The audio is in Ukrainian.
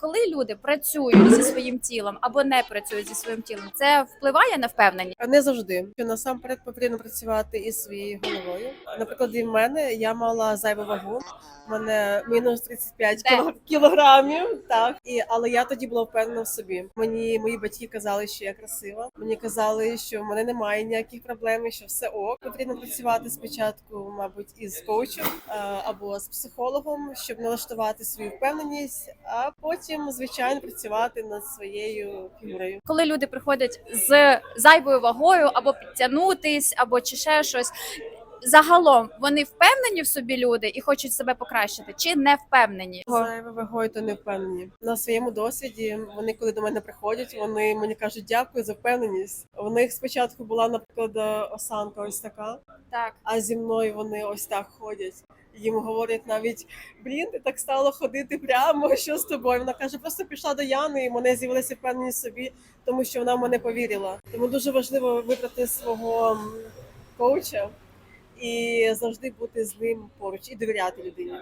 Коли люди працюють зі своїм тілом або не працюють зі своїм тілом, це впливає на впевненість. Не завжди. Що насамперед потрібно працювати із своєю головою. Наприклад, і в мене я мала зайву вагу. У мене мінус 35 Де? кіло- кілограмів. Так і але я тоді була впевнена в собі. Мені мої батьки казали, що я красива. Мені казали, що в мене немає ніяких проблем, і що все ок. Потрібно працювати спочатку, мабуть, із коучем або з психологом, щоб налаштувати свою впевненість, а потім, звичайно, працювати над своєю фігурою. Коли люди приходять з зайвою вагою або підтягнутись, або чи ще щось. Загалом вони впевнені в собі люди і хочуть себе покращити, чи не впевнені? Зайве вагою то не впевнені. На своєму досвіді вони, коли до мене приходять, вони мені кажуть дякую за впевненість. У них спочатку була, наприклад, осанка ось така, Так. а зі мною вони ось так ходять. Їм говорять навіть блін, ти так стало ходити прямо. Що з тобою? Вона каже, просто пішла до Яни, і мене з'явилася впевненість собі, тому що вона в мене повірила. Тому дуже важливо вибрати свого коуча і завжди бути з ним поруч і довіряти людині.